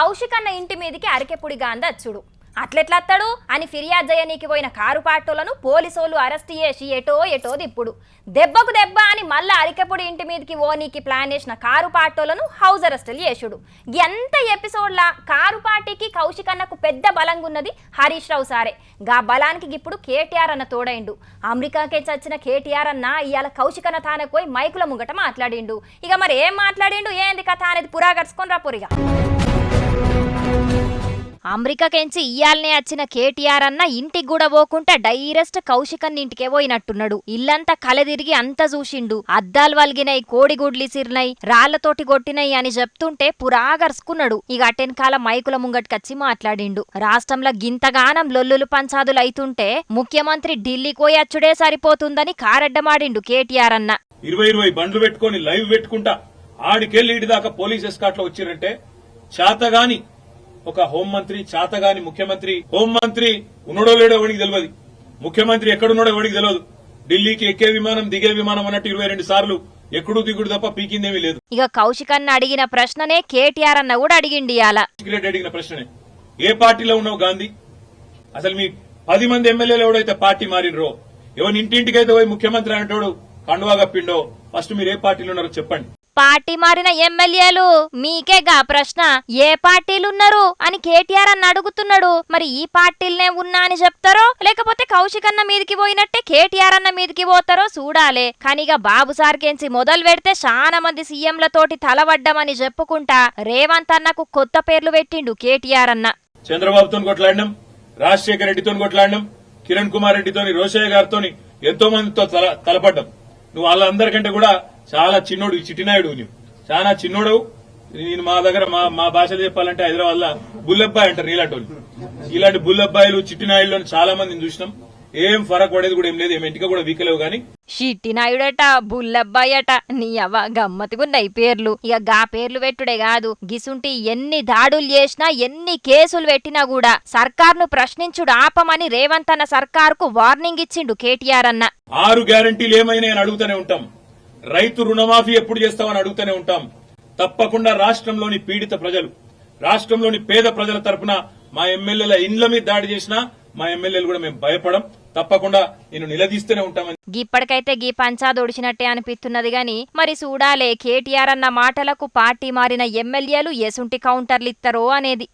కౌశిక్ అన్న ఇంటి మీదకి అరికెపుడి గాంధచ్చుడు అట్లెట్లత్తాడు? అని ఫిర్యాదు చేయనీకి పోయిన కారు పాటోలను పోలీసోళ్ళు అరెస్ట్ చేసి ఎటో ఎటో దిప్పుడు దెబ్బకు దెబ్బ అని మళ్ళా అరికెపుడి ఇంటి మీదకి ఓనీకి ప్లాన్ చేసిన కారు పాటోలను హౌస్ అరెస్టులు చేసుడు ఎంత ఎపిసోడ్లా? కారు పార్టీకి కౌశిక్ అన్నకు పెద్ద బలంగా ఉన్నది హరీష్ రావు సారే. గా బలానికి ఇప్పుడు కేటీఆర్ అన్న తోడైండు. అమెరికాకే చచ్చిన కేటీఆర్ అన్న ఇవాళ కౌశిక్ అన్న తానకు పోయి మైకుల ముంగట మాట్లాడిండు. ఇక మరి ఏం మాట్లాడిండు? ఏంది కథ అనేది పురాగర్చుకొని రా పొరిగా. అమెరికాకెంచి ఇయ్యాలనే వచ్చిన కేటీఆర్ అన్న ఇంటికి కూడా పోకుండా డైరెక్ట్ కౌశికన్ ఇంటికే పోయినట్టున్నాడు. ఇల్లంతా కలదిరిగి అంత చూసిండు. అద్దాలు వలిగినాయి కోడిగుడ్లు సిరినాయి రాళ్ళతోటి కొట్టినాయి అని చెప్తుంటే పురాగర్సుకున్నాడు. ఇక అటెన్కాల మైకుల ముంగట్కచ్చి మాట్లాడిండు. రాష్ట్రంలో గింతగానం లొల్లులు పంచాదులు అయితుంటే ముఖ్యమంత్రి ఢిల్లీ పోయి అచ్చుడే సరిపోతుందని కారడ్డమాడిండు కేటీఆర్ అన్న. ఇరవై ఇరవై బండ్లు పెట్టుకొని లైవ్ పెట్టుకుంటా ఆడికెళ్ళి దాకా పోలీస్ ఎస్కాట్లో వచ్చిరంటే చాతగాని ఒక హోంమంత్రి చాతగాని ముఖ్యమంత్రి హోంమంత్రి ఉన్నడో లేడో ఎవడికి తెలియదు ముఖ్యమంత్రి ఎక్కడున్నాడో ఎవడికి తెలియదు ఢిల్లీకి ఎక్కే విమానం దిగే విమానం అన్నట్టు ఇరవై రెండు సార్లు ఎక్కడు దిగుడు తప్ప పీకిందేమీ లేదు. ఇక కౌశిక్ అన్న అడిగిన ప్రశ్ననే కేటీఆర్ అన్న కూడా అడిగిండి అడిగిన ప్రశ్ననే. ఏ పార్టీలో ఉన్నావు గాంధీ? అసలు మీ పది మంది ఎమ్మెల్యేలు ఎవడైతే పార్టీ మారినరో ఎవరి ఇంటింటికైతే పోయి ముఖ్యమంత్రి అంటాడు కండువా కప్పిండో ఫస్ట్ మీరు ఏ పార్టీలో ఉన్నారో చెప్పండి. పార్టీ మారిన ఎమ్మెల్యేలు మీకేగా ప్రశ్న? ఏ పార్టీలున్నారు? అని కేటీఆర్ అన్న అడుగుతున్నాడు. మరి ఈ పార్టీలనే ఉన్నా అని చెప్తారో? లేకపోతే కౌశిక్ అన్న మీదికి పోయినట్టే కేటీఆర్ అన్న మీదికి పోతారో చూడాలే. ఇక బాబు సార్కెంచి మొదలు పెడితే చాలా మంది సీఎంలతోటి తలవడ్డమని చెప్పుకుంటా రేవంత్ అన్నకు కొత్త పేర్లు పెట్టిండు కేటీఆర్ అన్న. చంద్రబాబుతో కొట్లాడినాం రాజశేఖర రెడ్డితో కొట్లాడినాం కిరణ్ కుమార్ రెడ్డితోని రోషయ్య గారితో ఎంతో మందితో తలపడ్డాం. నువ్వు వాళ్ళందరికంటే కూడా చాలా చిన్నోడు చిట్టినాయుడు నువ్వు చాలా చిన్నోడు నేను మా దగ్గర మా మా భాషలో చెప్పాలంటే హైదరాబాద్లో బుల్లబ్బాయి అంటారు ఇలాంటి వాళ్ళు ఇలాంటి బుల్లబ్బాయిలు చిట్టినాయుడు చాలా మందిని చూసినాం. ఏం ఫరక్ పడేది కూడా ఏం లేదు ఏం ఇంటికి కూడా వీకలేవు కానీ. షిట్టి నాయుడట బుల్లబ్బాయి అట నీ అవ్వ గమ్మతిగున్నాయి పేర్లు. ఇక గా పేర్లు పెట్టుడే కాదు గిసుంటి ఎన్ని దాడులు చేసినా ఎన్ని కేసులు పెట్టినా కూడా సర్కార్ను ప్రశ్నించుడు ఆపమని రేవంత్ అన్న సర్కార్కు వార్నింగ్ ఇచ్చిండు కేటీఆర్ అన్న. ఆరు గ్యారంటీలు ఏమైనా అడుగుతూనే ఉంటాం. రైతు రుణమాఫీ ఎప్పుడు చేస్తామని అడుగుతూనే ఉంటాం. తప్పకుండా రాష్ట్రంలోని పీడిత ప్రజలు రాష్ట్రంలోని పేద ప్రజల తరపున మా ఎమ్మెల్యేల ఇండ్ల మీద దాడి చేసినా మా ఎమ్మెల్యేలు కూడా మేము భయపడం. తప్పకుండా నేను నిలదీస్తూనే ఉంటామని. గిప్పటికైతే గీ పంచాద్ ఒడిచినట్టే అనిపిస్తున్నది గాని మరి చూడాలే కేటీఆర్ అన్న మాటలకు పార్టీ మారిన ఎమ్మెల్యేలు ఎసుంటి కౌంటర్లు ఇత్తరో అనేది.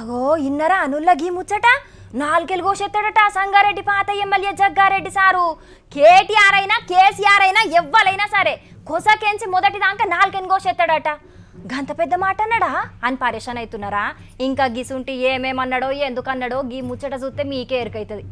అగో ఇన్నరా అనుల్ల గీ ముచ్చట? నాలుగేళ్ళు కోసెత్తాడట సంగారెడ్డి పాత ఎమ్మెల్యే జగ్గారెడ్డి సారు. కేటీఆర్ అయినా కేసీఆర్ అయినా ఎవ్వలైనా సరే కొసకెంచి మొదటి దాకా నాలుగేళ్ళు కోసెత్తాడట గంత పెద్ద మాట అన్నాడా? అని పరేషాన్ అవుతున్నారా? ఇంకా గిసుంటి ఏమేమన్నాడో ఎందుకన్నాడో గీ ముచ్చట చూస్తే మీకే ఎరుకైతుంది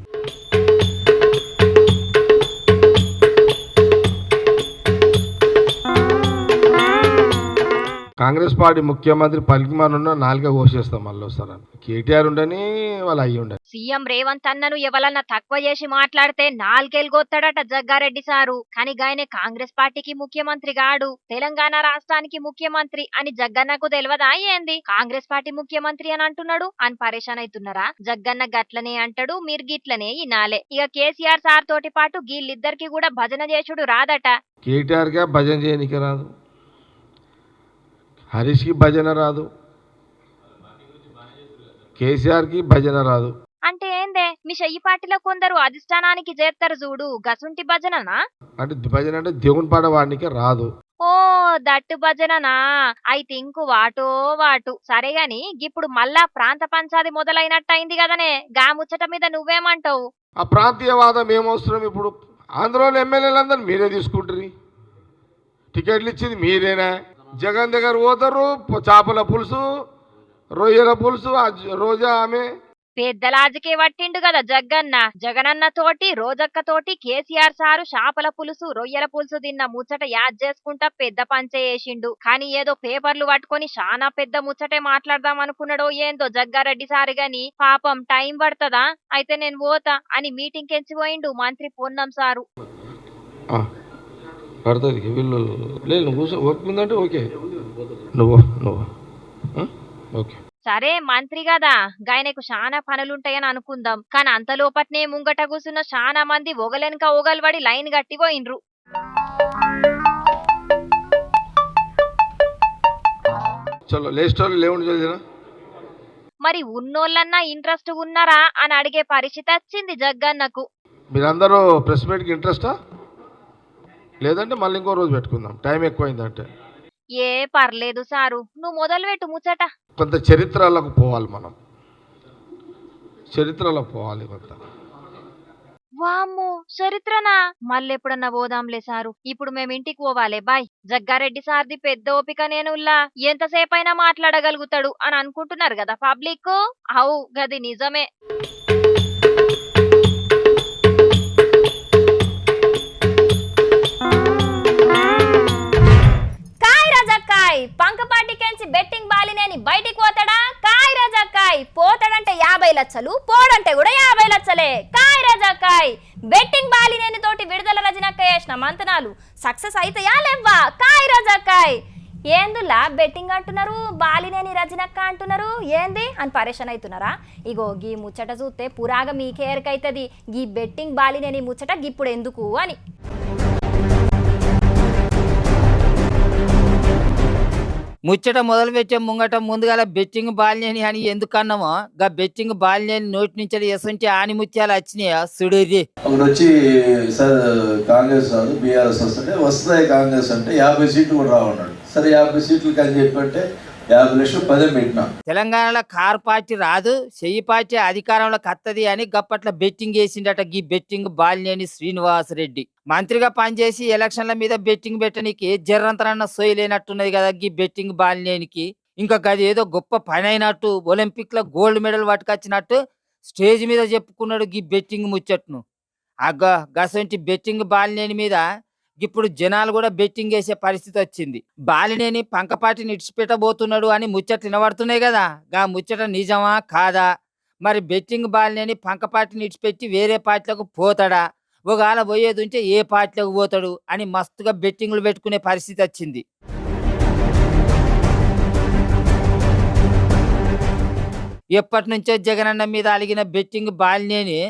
కాంగ్రెస్ పార్టీ ముఖ్యమంత్రి పలికిమానున్న నాలుగే కోసేస్తాం మళ్ళీ వస్తారని కేటీఆర్ ఉండని వాళ్ళు అయ్యి ఉండాలి సీఎం రేవంత్ అన్నను ఎవలన్నా తక్కువ చేసి మాట్లాడితే నాలుగేళ్ళగొత్తాడట జగ్గారెడ్డి సారు. కానీ గాయనే కాంగ్రెస్ పార్టీకి ముఖ్యమంత్రి గాడు. తెలంగాణ రాష్ట్రానికి ముఖ్యమంత్రి అని జగ్గన్నకు తెలియదా ఏంది? కాంగ్రెస్ పార్టీ ముఖ్యమంత్రి అని అంటున్నాడు. అని పరేషాన్ అవుతున్నారా? జగ్గన్న గట్లనే అంటాడు మీరు గిట్లనే ఇనాలే. ఇక కేసీఆర్ సార్ తోటి పాటు వీళ్ళిద్దరికి కూడా భజన చేసుడు రాదట. కేటీఆర్గా భజన చేయనికి రాదు. హరీష్కి భజన రాదు. కేసీఆర్కి భజన రాదు. అంటే ఏందే? మీ చెయ్యి పార్టీలో కొందరు అధిష్టానానికి చేస్తారు చూడు. గసుంటి భజననా? అంటే భజన అంటే దేవుని పాట వాడినికే రాదు. ఓ దట్టు భజననా? ఐ థింక్ వాటో వాటు. సరే గాని ఇప్పుడు మళ్ళా ప్రాంత పంచాది మొదలైనట్టయింది కదనే. గా ముచ్చట మీద నువ్వేమంటావు? ఆ ప్రాంతీయవాదం ఏమవసరం ఇప్పుడు? ఆంధ్రలో ఎమ్మెల్యేలందరూ మీరే తీసుకుంటారు టికెట్లు ఇచ్చింది మీరేనా? జగన్ దగ్గర పోతారు చేపల పులుసు రొయ్యల పులుసు రోజా ఆమె. పెద్దలాజకే పట్టిండు కదా జగ్గన్న జగనన్న తోటి రోజక్క తోటి కేసీఆర్ సారు చేపల పులుసు రొయ్యల పులుసు తిన్న ముచ్చట యాద్ చేసుకుంటా పెద్ద పంచే వేసిండు కానీ ఏదో పేపర్లు పట్టుకొని చాలా పెద్ద ముచ్చటే మాట్లాడదాం అనుకున్నాడో ఏందో జగ్గారెడ్డి సారు గాని పాపం టైం పడుతుందా? అయితే నేను పోతా అని మీటింగ్ పోయిండు మంత్రి పొన్నం సారు. పడుతుంది వీళ్ళు లేదు నువ్వు కూర్చో ఓపిక ఉందంటే ఓకే నువ్వు నువ్వు? ఓకే సరే మంత్రి కదా గాయనకు చాలా పనులుంటాయని అనుకుందాం. కానీ అంత లోపట్నే ముంగట కూసున్న చాలా మంది ఒగలెనక ఒగలబడి లైన్ చలో లేవుండి చదివినా? మరి ఉన్నోళ్ళన్నా ఇంట్రెస్ట్ ఉన్నారా అని అడిగే పరిస్థితి వచ్చింది జగ్గన్నకు. మీరందరూ ప్రెస్ మీట్కి ఇంట్రెస్టా? లేదంటే మళ్ళీ ఇంకో రోజు పెట్టుకుందాం. టైం ఎక్కువైందంటే. ఏ పర్లేదు సారు నువ్వు మొదలు పెట్టు ముచ్చట. కొంత చరిత్రలకు పోవాలి మనం. చరిత్రలో పోవాలి కొంత. వామ్మో చరిత్రనా? మళ్ళెప్పుడన్నా పోదాంలే సారు. ఇప్పుడు మేము ఇంటికి పోవాలే బాయ్. జగ్గారెడ్డి సార్ది పెద్ద ఓపిక నేనుల్లా. ఎంతసేపైనా మాట్లాడగలుగుతాడు అని అనుకుంటున్నారు కదా పబ్లిక్ అవు గది నిజమే. పంకపాటి కెంచి బెట్టింగ్ బాలినేని బయటికి పోతాడా? కాయ్ రజక్కాయ్ పోతాడంటే యాభై లక్షలు పోడంటే కూడా యాభై లక్షలే కాయ్ రజక్కాయ్ బెట్టింగ్ బాలినేని తోటి విడుదల రజనక్క చేసిన మంతనాలు సక్సెస్ అయితాయా లేవ్వా? కాయ్ రజక్కాయ్ ఏందులా బెట్టింగ్ అంటున్నారు? బాలినేని రజనక్క అంటున్నారు? ఏంది? అని పరేషాన్ అవుతున్నారా ఇగో గీ ముచ్చట చూస్తే పురాగా మీకే ఎరకైతుంది గీ బెట్టింగ్ బాలినేని ముచ్చట గిప్పుడు ఎందుకు అని. ముచ్చట మొదలు పెట్టే ముంగట ముందుగా బెట్టింగ్ బాల్యని అని ఎందుకు అన్నామో గా బెట్టింగ్ బాల్యని నోటి నుంచి ఎసంటి ఆని ముత్యాలు వచ్చినాయా? సుడేది ఒకటి వచ్చి సార్ కాంగ్రెస్ రాదు బీఆర్ఎస్ వస్తుంటే వస్తాయి కాంగ్రెస్ అంటే యాభై సీట్లు కూడా రావన్నాడు. సరే యాభై సీట్లకి అని చెప్పంటే యాభై లక్షలు పదే పెట్టినా తెలంగాణలో కార్ పార్టీ రాదు చెయ్యి పార్టీ అధికారంలో కత్తది అని గప్పట్ల బెట్టింగ్ వేసిండట గీ బెట్టింగ్ బాలినేని శ్రీనివాస్ రెడ్డి మంత్రిగా పనిచేసి ఎలక్షన్ల మీద బెట్టింగ్ పెట్టనీకి జర్రంతరన్న సోయి లేనట్టున్నది కదా గీ బెట్టింగ్ బాలినేనికి. ఇంకా గది ఏదో గొప్ప పని అయినట్టు ఒలింపిక్లో గోల్డ్ మెడల్ పట్టుకొచ్చినట్టు స్టేజ్ మీద చెప్పుకున్నాడు గీ బెట్టింగ్ ముచ్చట్ను. అగ్గ గసంటి బెట్టింగ్ బాలినేని మీద ఇప్పుడు జనాలు కూడా బెట్టింగ్ వేసే పరిస్థితి వచ్చింది. బాలినేని పంకపాటి నిడిచిపెట్టబోతున్నాడు అని ముచ్చట వినబడుతున్నాయి కదా. గా ముచ్చట నిజమా? కాదా? మరి బెట్టింగ్ బాలినేని పంకపాటి నిడిచిపెట్టి వేరే పార్టీలకు పోతాడా? ఒకవేళ పోయేది ఉంటే ఏ పార్టీలకు పోతాడు? అని మస్తుగా బెట్టింగ్లు పెట్టుకునే పరిస్థితి వచ్చింది. ఎప్పటి నుంచో జగనన్న మీద అలిగిన బెట్టింగ్ బాలినేని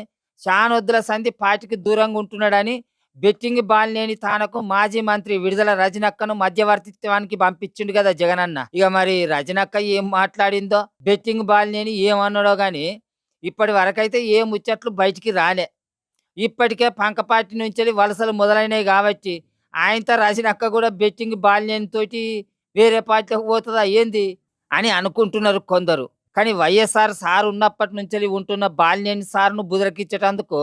శానొద్దుల సంధి పార్టీకి దూరంగా ఉంటున్నాడని బెట్టింగ్ బాలినేని తానకు మాజీ మంత్రి విడుదల రజనక్కను మధ్యవర్తిత్వానికి పంపించిండు కదా జగనన్న. ఇక మరి రజనక్క ఏం మాట్లాడిందో బెట్టింగ్ బాలినేని ఏమన్నాడో గాని ఇప్పటి వరకైతే ఏ ముచ్చట్లు బయటికి రాలే. ఇప్పటికే పంకపాటి నుంచి వలసలు మొదలైనవి కాబట్టి ఆయనతో రజనక్క కూడా బెట్టింగ్ బాలినేని తోటి వేరే పార్టీలకు పోతుందా ఏంది అని అనుకుంటున్నారు కొందరు. కానీ వైఎస్ఆర్ సార్ ఉన్నప్పటి నుంచి ఉంటున్న బాలినేని సార్ను బుదరకిచ్చేటందుకు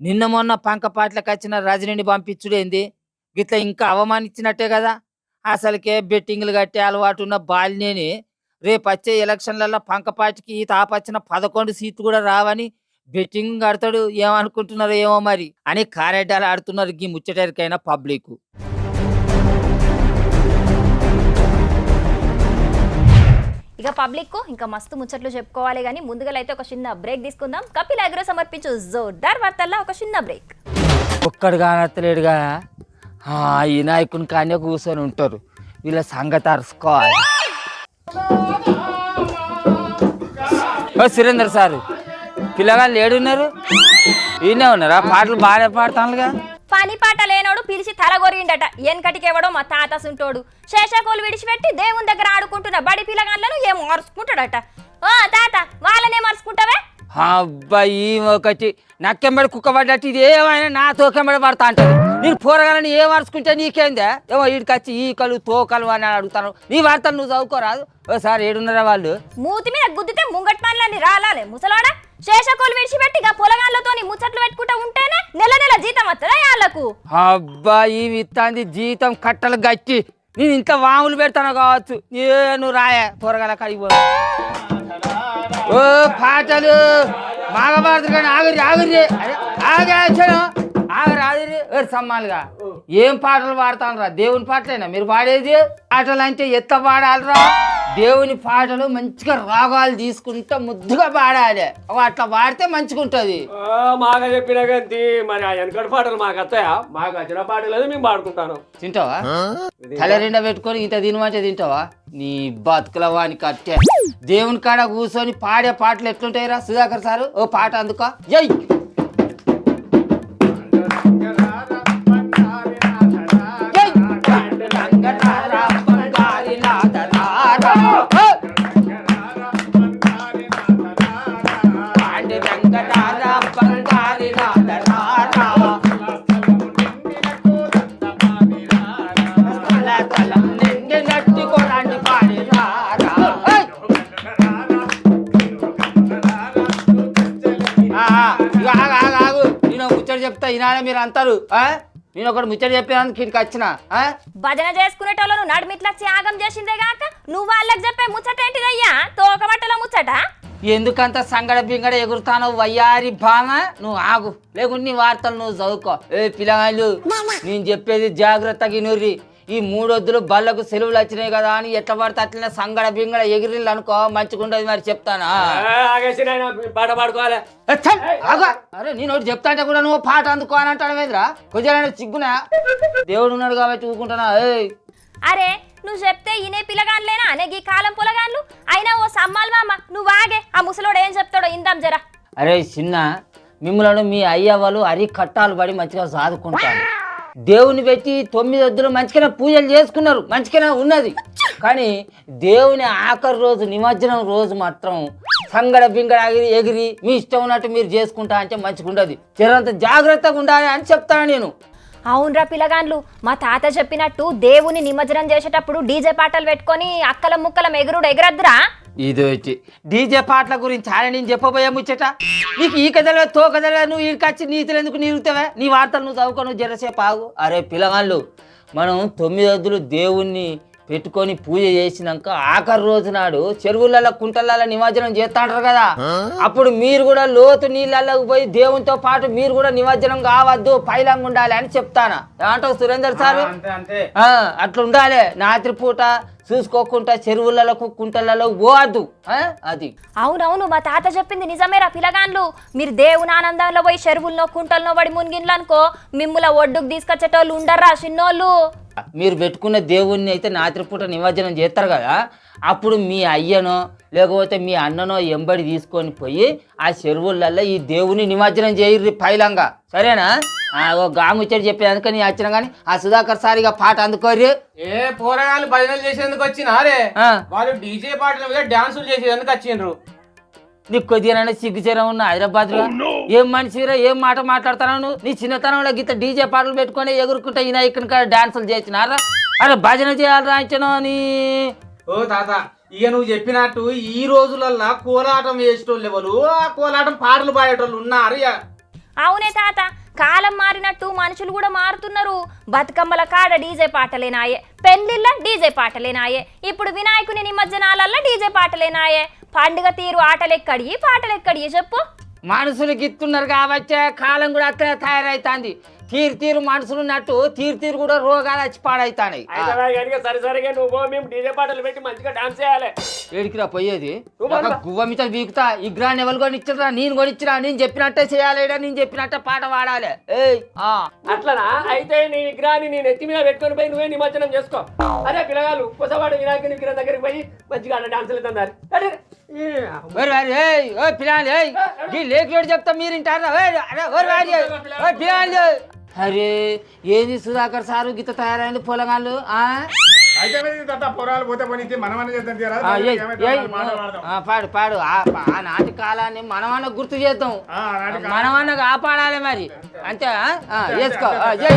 నిన్న మొన్న పంక పాటలకు వచ్చిన రజనిని పంపించుడేంది గిట్లా ఇంకా అవమానించినట్టే కదా? అసలుకే బెట్టింగ్లు కట్టే అలవాటు ఉన్న బాలినేని రేపు వచ్చే ఎలక్షన్లలో పంకపాటికి ఈ తాపచ్చిన పదకొండు సీట్లు కూడా రావని బెట్టింగ్ కడతాడు ఏమనుకుంటున్నారో ఏమో మరి అని కారెడ్డాలు ఆడుతున్నారు ఈ ముచ్చటరికైనా పబ్లిక్. ఇక పబ్లిక్ ఇంకా మస్తు ముచ్చట్లు చెప్పుకోవాలి కానీ ముందుగా అయితే ఒక చిన్న బ్రేక్ తీసుకుందాం. కపిల్ అగ్రో సమర్పించు జోర్దార్ వార్తల్లో ఒక చిన్న బ్రేక్. ఒక్కడు కానత్తలేడుగా ఈ నాయకుని కానీ కూర్చొని ఉంటారు. వీళ్ళ సంగతి అరుసుకోవాలి. ఓ సురేందర్ సారు. పిల్లగాళ్ళు ఏడున్నారు? ఈయనే ఉన్నారా? పాటలు బాగానే పాడతానుగా పని పాట లేనోడు పిలిచి తల కొరిగిండట ఎనకటికెవడో మా తాత సుంటోడు. శేషకోలు విడిచిపెట్టి దేవుని దగ్గర ఆడుకుంటున్న బడి పిల్లగాళ్ళను ఏం మరుచుకుంటాడట ఓ తాత వాళ్ళనే మరుచుకుంటావే అబ్బాయి ఒకటి నక్కెంబడి కుక్క పడ్డట్టు ఇది ఏమైనా నా తోకెంబడి పడతా అంటది. నేను పోరగాలని ఏం అరుచుకుంటే నీకేందే? ఏమో వీడికి వచ్చి ఈకలు తోకలు అని అడుగుతాను నీ వార్తలు నువ్వు చదువుకోరాదు. ఓసారి ఏడున్నారా వాళ్ళు? మూతి మీద గుద్దితే ముంగట్ పనులన్నీ రాలాలే ముసలోడా? శేషకోలు విడిచిపెట్టి ఇక పొలగాళ్ళతోని ముచ్చట్లు పెట్టుకుంటా ఉంటేనే నెల నెల జీతం వస్తుందా వాళ్ళకు అబ్బాయి విత్తాంది జీతం కట్టలు గట్టి. నేను ఇంత వాములు పెడతాను కావచ్చు. నేను రాయ రాయే పొరగల కడిగిపో ఓ పాటలు. మాగబారదు కానీ ఆగురి ఆగురి అరే, ఏ సమ్మాలుగా. ఏం పాటలు పాడతాను రా దేవుని పాటలేనా? మీరు పాడేది? పాటలు అంటే ఎత్త పాడాలిరా? దేవుని పాటలు మంచిగా రాగాలు తీసుకుంటా ముద్దుగా పాడాలి. అవి అట్లా పాడితే మంచిగా ఉంటుంది ఆ, మాగా చెప్పిన గంతి. మరి ఆ వెనకటి పాటలు మాకు వస్తాయా మాకు వచ్చిన పాటలు లేదు మేము పాడుకుంటాను. తింటావా? తల రెండ పెట్టుకొని ఇంత తినమంటే తింటావా? నీ బతుకుల వాని కట్టే. దేవుని కాడ కూర్చొని పాడే పాటలు ఎట్లుంటాయిరా? సుధాకర్ సారు ఓ పాట అందుకో. జై చెప్తా ఈనాడే మీరు అంటారు ఆ? నేను ఒకటి ముచ్చట చెప్పినందుకు ఇక్కడికి వచ్చిన ఆ? భజన చేసుకునేటోళ్ళను నడిమిట్లా త్యాగం చేసిందే గాక నువ్వు వాళ్ళకి చెప్పే ముచ్చటేంటిదయ్యా తోకబట్టల ముచ్చట? ఎందుకంత సంగడ బింగడ ఎగురుతానో వయ్యారి బామ నువ్వు ఆగు. లేకుంటే నీ వార్తలు నువ్వు చదువుకో. ఏ పిల్లగాళ్ళు నేను చెప్పేది జాగ్రత్తగా వినుర్రి. ఈ మూడొద్దులు బళ్ళకు సెలవులు వచ్చినాయి కదా అని ఎట్లా పడితే అట్లనే సంగడ బింగడ ఎగిరిల్లు అనుకో మంచిగుండదు మరి చెప్తానా? ఆగేసి నాయన పాట పాడుకోవాలి. అరే నేను ఒకటి చెప్తా అంటే కూడా నువ్వు పాట అందుకో అని అంటాడు వేదిరా? కొంచెం సిగ్గునా? దేవుడు ఉన్నాడు కాబట్టి ఊకుంటానా? ఏయ్. అరే నువ్వు చెప్తే ఈనే పిల్లగాన్లేనా? అనే ఈ కాలం పొలగాన్లు? అయినా ఓ సమ్మాల్ మామ నువ్వు ఆగే. ఆ ముసలోడు ఏం చెప్తాడో ఇందాం జరా. అరే చిన్న మిమ్మల్ని మీ అయ్య వాళ్ళు అరి కట్టాలు పడి మంచిగా సాదుకుంటారు. దేవుని పెట్టి తొమ్మిది వద్దులు మంచిగానే పూజలు చేసుకున్నారు మంచికైనా ఉన్నది. కానీ దేవుని ఆఖరి రోజు నిమజ్జనం రోజు మాత్రం సంగడ బింగడ ఎగిరి ఎగిరి మీ ఇష్టం ఉన్నట్టు మీరు చేసుకుంటా అంటే మంచిగా ఉండదు జరంత జాగ్రత్తగా ఉండాలి అని చెప్తాను నేను. అవునరా పిల్లగాండ్లు మా తాత చెప్పినట్టు దేవుని నిమజ్జనం చేసేటప్పుడు డీజే పాటలు పెట్టుకొని అక్కల ముక్కల ఎగురుడు ఎగరద్దురా? ఇది వచ్చి డీజే పాటల గురించి ఆయన నేను చెప్పబోయే ముచ్చట? నీకు ఈ కథలో తో కథలో నువ్వు ఈడికొచ్చి నీతులు ఎందుకు నీరుతావే నీ వార్తలు నువ్వు చదువుకో నువ్వు జరసేపు ఆగు. అరే పిల్లగాళ్ళు మనం తొమ్మిది వద్దులు దేవుణ్ణి పెట్టుకొని పూజ చేసినాక ఆఖరి రోజు నాడు చెరువులలో కుంటలలో నిమజ్జనం చేస్తాంటారు కదా? అప్పుడు మీరు కూడా లోతు నీళ్ళలోకి పోయి దేవునితో పాటు మీరు కూడా నిమజ్జనం కావద్దు పైలంగా ఉండాలి అని చెప్తానా? ఏమంటావు సురేందర్ సార్? ఆ, అట్లా ఉండాలి రాత్రి పూట చూసుకోకుండా చెరువులలో కుంటలలో పోవద్దు. ఆ? అది. అవునవును మా తాత చెప్పింది నిజమేరా పిల్లగాన్లు మీరు దేవుని ఆనందంలో పోయి చెరువుల్లో కుంటల్లో పడి మునిగిన్లు అనుకో మిమ్ముల ఒడ్డుకు తీసుకొచ్చేటోళ్ళు ఉండర్రా చిన్నోళ్ళు. మీరు పెట్టుకున్న దేవుణ్ణి అయితే రాత్రి పూట నిమజ్జనం చేస్తారు కదా. అప్పుడు మీ అయ్యనో లేకపోతే మీ అన్ననో ఎంబడి తీసుకొని పోయి ఆ చెరువులలో ఈ దేవుని నిమజ్జనం చేయర్రి పైలంగా. సరేనా? ఆ, ఓ గాముచ్చడి చెప్పేందుకు నీ వచ్చిన కానీ ఆ సుధాకర్ సారిగా పాట అందుకోర్రి. ఏ పోరగాళ్ళు భజనలు చేసేందుకు వచ్చినారే. వాళ్ళు డీజే పాటల మీద డాన్సులు చేసేందుకు వచ్చిండ్రు. నీకు కొద్దిగా సిగ్గుచరం ఉన్న హైదరాబాద్లో ఏం మనిషిరా ఏం మాట మాట్లాడుతున్నావు? నువ్వు? నీ చిన్నతనంలో గీత డీజే పాటలు పెట్టుకొని ఎగురుకుంటా ఈయన ఇక్కడ డాన్సులు చేసినారా? అరే భజన చేయాలి రాయించను అని ఓ తాత ఇక నువ్వు చెప్పినట్టు ఈ రోజులల్లా కోలాటం వేసేటోళ్ళు ఎవరు? ఆ కోలాటం పాటలు పాడేటోళ్ళు ఉన్నారు ఇక. అవునే తాత కాలం మారినట్టు మనుషులు కూడా మారుతున్నారు. బతుకమ్మల కాడ డీజే పాటలేనాయే పెళ్ళిళ్ళ డీజే పాటలేనాయే ఇప్పుడు వినాయకుని నిమజ్జనాలల్లో డీజే పాటలేనాయే పండుగ తీరు ఆటలెక్కడి పాటలెక్కడి చెప్పు. మనుషులు గిత్తున్నారు కాబట్టి కాలం కూడా అట్లా తయారైతుంది. తీరు తీరు మనుషులు ఉన్నట్టు తీరు తీరు కూడా రోగాలు వచ్చి పాడైతాయి సరే సరిగా నువ్వు మేము డీజే పాటలు పెట్టి మంచిగా డాన్స్ చేయాలి. ఏడికిరా పోయేది. గువ్వ మీద బీకుతా ఈ గ్రాన్ ఎవరు కొనిచ్చిరా నేను కొనిచ్చిరా నేను చెప్పినట్టే చేయాలేడా? నేను చెప్పినట్టే పాట పాడాలి. ఏయ్ ఆ. అట్లనా? అయితే నీ విగ్రహాన్ని నేను ఎత్తి మీద పెట్టుకొని పోయి నువ్వే నిమజ్జనం చేసుకో. అరే పిల్లగాలు కొసవాడు వినాయకుని విగ్రహం దగ్గరికి పోయి మంచిగా ఆడ డాన్సులు తందారు. అరే ఏ, ఓరి వారి? ఏయ్ ఓ పిల్లాలి ఏయ్. ఈ లేకులోడు చెప్తా మీరు అరే ఏంది సుధాకర్ సారు గీత తయారైంది పొలగాళ్ళు పాడు పాడు. ఆ నాటి కాలాన్ని మనమన్న గుర్తు చేద్దాం. మనమన్న కాపాడాలి మరి. అంతే వేసుకో. జై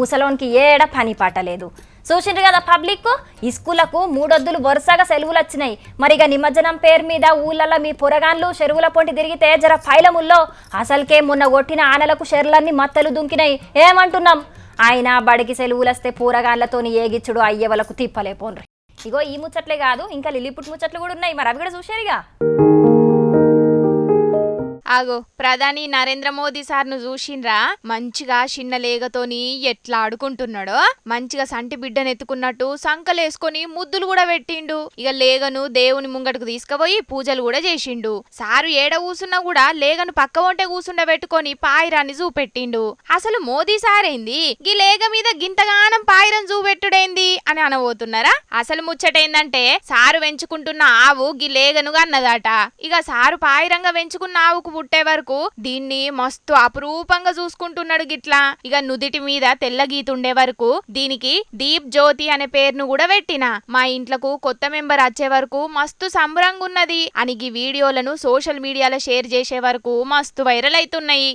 ముసలోనికి ఏడ పని పాటలేదు చూసిండ్రు కదా పబ్లిక్? ఈ స్కూళ్ళకు మూడొద్దులు వరుసగా సెలవులు వచ్చినాయి మరి ఇక నిమజ్జనం పేరు మీద ఊళ్ళల్లో మీ పొరగాన్లు చెరువుల పొంటి తిరిగితే జర ఫైలముల్లో. అసలుకే మొన్న కొట్టిన ఆనలకు చెర్లన్నీ మత్తలు దుంకినాయి. ఏమంటున్నాం? ఆయన బడికి సెలవులు వస్తే పూరగాన్లతోని ఏగిచ్చుడు అయ్యవలకు తిప్పలేపోన్రి. ఇగో ఈ ముచ్చట్లే కాదు ఇంకా లిల్లిపుట్ ముచ్చట్లు కూడా ఉన్నాయి. మరి అవి కూడా చూసారుగా? ఆగో. ప్రధాని నరేంద్ర మోదీ సార్ను చూసిండ్రా? మంచిగా చిన్న లేగతోని ఎట్లా ఆడుకుంటున్నాడో? మంచిగా సంటి బిడ్డను ఎత్తుకున్నట్టు సంకలేసుకొని ముద్దులు కూడా పెట్టిండు. ఇక లేగను దేవుని ముంగటకు తీసుకుపోయి పూజలు కూడా చేసిండు. సారు ఏడ కూసున్నా కూడా లేగను పక్క వంటే కూసుండ పెట్టుకొని పాయిరాన్ని చూపెట్టిండు. అసలు మోదీ సారేంది? గీ లేగ మీద గింతగానం పాయిరం చూపెట్టుడేంది అని అనబోతున్నారా? అసలు ముచ్చటేందంటే సారు పెంచుకుంటున్న ఆవు గీ లేగనుగా అన్నదట. ఇక సారు పాయిరంగా పెంచుకున్న ఆవుకు పుట్టే వరకు దీన్ని మస్తు అపురూపంగా చూసుకుంటున్నాడు గిట్లా. ఇక నుదిటి మీద తెల్ల గీతుండే వరకు దీనికి దీప్ జ్యోతి అనే పేరును కూడా పెట్టిన. మా ఇంట్లకు కొత్త మెంబర్ వచ్చే వరకు మస్తు సంబరంగా ఉన్నది. అని ఈ వీడియోలను సోషల్ మీడియాలో షేర్ చేసే వరకు మస్తు వైరల్ అవుతున్నాయి.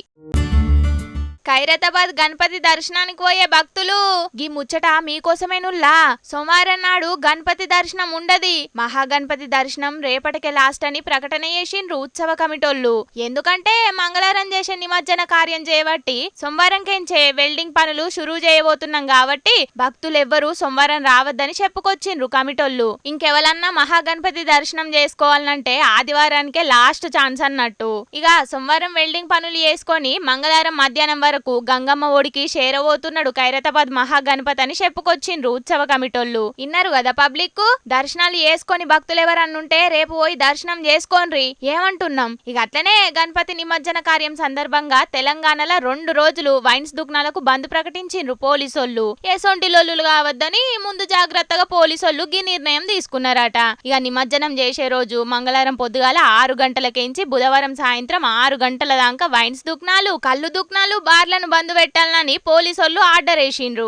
ఖైరతాబాద్ గణపతి దర్శనానికి పోయే భక్తులు గీ ముచ్చట మీకోసమేనుల్లా సోమవారం నాడు గణపతి దర్శనం ఉండది. మహాగణపతి దర్శనం రేపటికే లాస్ట్ అని ప్రకటన చేసిండ్రు ఉత్సవ కమిటోళ్ళు. ఎందుకంటే మంగళవారం చేసే నిమజ్జన కార్యం చేయబట్టి సోమవారం కెంచే వెల్డింగ్ పనులు షురూ చేయబోతున్నాం కాబట్టి భక్తులు ఎవ్వరూ సోమవారం రావద్దని చెప్పుకొచ్చిండ్రు కమిటోళ్ళు. ఇంకెవరన్నా మహాగణపతి దర్శనం చేసుకోవాలంటే ఆదివారానికే లాస్ట్ ఛాన్స్ అన్నట్టు. ఇక సోమవారం వెల్డింగ్ పనులు చేసుకొని మంగళవారం మధ్యాహ్నం వరకు గంగమ్మ ఒడికి చేరబోతున్నాడు ఖైరతాబాద్ మహాగణపతి అని చెప్పుకొచ్చిండ్రు ఉత్సవ కమిటోళ్ళు. ఇన్నారు కదా పబ్లిక్ దర్శనాలు చేసుకొని భక్తులు ఎవరన్నుంటే రేపు పోయి దర్శనం చేసుకోన్రి ఏమంటున్నాం? ఇక అట్లనే గణపతి నిమజ్జన కార్యం సందర్భంగా తెలంగాణలో రెండు రోజులు వైన్స్ దుకాణాలకు బంద్ ప్రకటించిండ్రు పోలీసోళ్ళు. ఎసొంటి లొల్లులు కావద్దని ముందు జాగ్రత్తగా పోలీసోళ్ళు ఈ నిర్ణయం తీసుకున్నారట. ఇక నిమజ్జనం చేసే రోజు మంగళవారం పొద్దుగాల ఆరు గంటలకేంచి బుధవారం సాయంత్రం ఆరు గంటల దాకా వైన్స్ దుకాణాలు కళ్ళు దుకాణాలు బార్లను బంద్ పెట్టాలని పోలీసోళ్ళు ఆర్డర్ వేసిండ్రు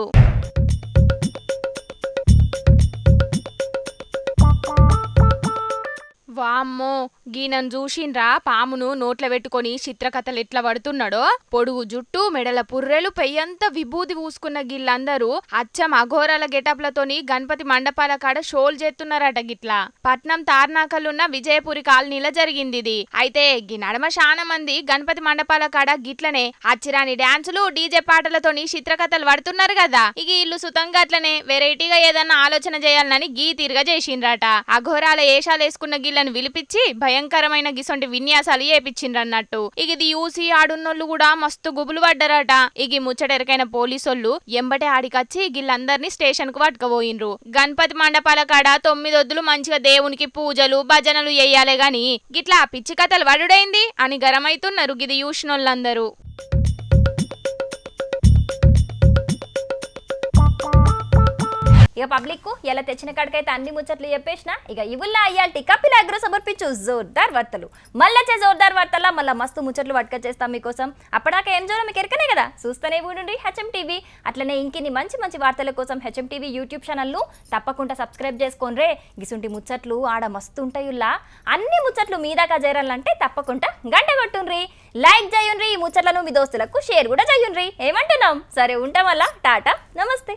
వామ్మో గీనను చూసిండ్రా పామును నోట్ల పెట్టుకొని చిత్రకథలు ఎట్లా పడుతున్నాడో? పొడుగు జుట్టు మెడల పుర్రెలు పెయ్యంత విభూది పూసుకున్న గిళ్ళందరూ అచ్చం అఘోరాల గెటప్లతోని గణపతి మండపాల కాడ షోలు చేస్తున్నారట గిట్లా. పట్నం తార్నాకలున్న విజయపురి కాలనీలో జరిగింది ఇది అయితే గి నడమ చాలా మంది గణపతి మండపాల కాడ గిట్లనే అచ్చిరాని డాన్సులు డీజే పాటలతోని చిత్రకథలు పడుతున్నారు కదా. ఇక ఇల్లు సుతంగా అట్లనే వెరైటీగా ఏదన్నా ఆలోచన చేయాలని గీ తీరుగా చేసిండ్రట అఘోరాల ఏషాలు వేసుకున్న గిళ్ళను విలిపించి భయంకరమైన గిసొంటి విన్యాసాలు చేపించిండ్రన్నట్టు ఇక ఇది యూసి ఆడున్నోళ్ళు కూడా మస్తు గుబులు పడ్డారట. ఇక ముచ్చటెరకైన పోలీసోళ్ళు ఎంబటే ఆడికచ్చి గిళ్ళందరినీ స్టేషన్కు పట్టుకపోయిండ్రు. గణపతి మండపాల కాడ తొమ్మిదొద్దులు మంచిగా దేవునికి పూజలు భజనలు చెయ్యాలే గాని గిట్లా పిచ్చి కథలు వడుడైంది అని గరమైతున్నారు గిది చూసినోళ్ళందరూ ఇక పబ్లిక్కు ఎలా తెచ్చిన కాడికైతే అన్ని ముచ్చట్లు చెప్పేసిన ఇక ఇవుల్లా అయ్యాల్టి కపిల అగ్ర సమర్పించు జోర్దార్ వార్తలు. మళ్ళొచ్చే జోర్దార్ వార్తల్లో మళ్ళీ మస్తు ముచ్చట్లు పట్టుకొచ్చేస్తాం మీకోసం. అప్పటిదాకా ఏం జోరం మీకు ఎరకనే కదా? చూస్తూనే ఉండండి హెచ్ఎం టీవీ అట్లనే ఇంకిన్ని మంచి మంచి వార్తల కోసం హెచ్ఎం టీవీ యూట్యూబ్ ఛానల్ను తప్పకుండా సబ్స్క్రైబ్ చేసుకోండి రే గిసుంటి ముచ్చట్లు ఆడ మస్తు ఉంటాయుల్లా అన్ని ముచ్చట్లు మీ దాకా చేరాలంటే తప్పకుండా గంట కొట్టుండ్రి. లైక్ చేయుండ్రి ఈ ముచ్చట్లను మీ దోస్తులకు షేర్ కూడా చేయండి ఏమంటున్నాం? సరే ఉంటాం వల్ల టాటా. నమస్తే.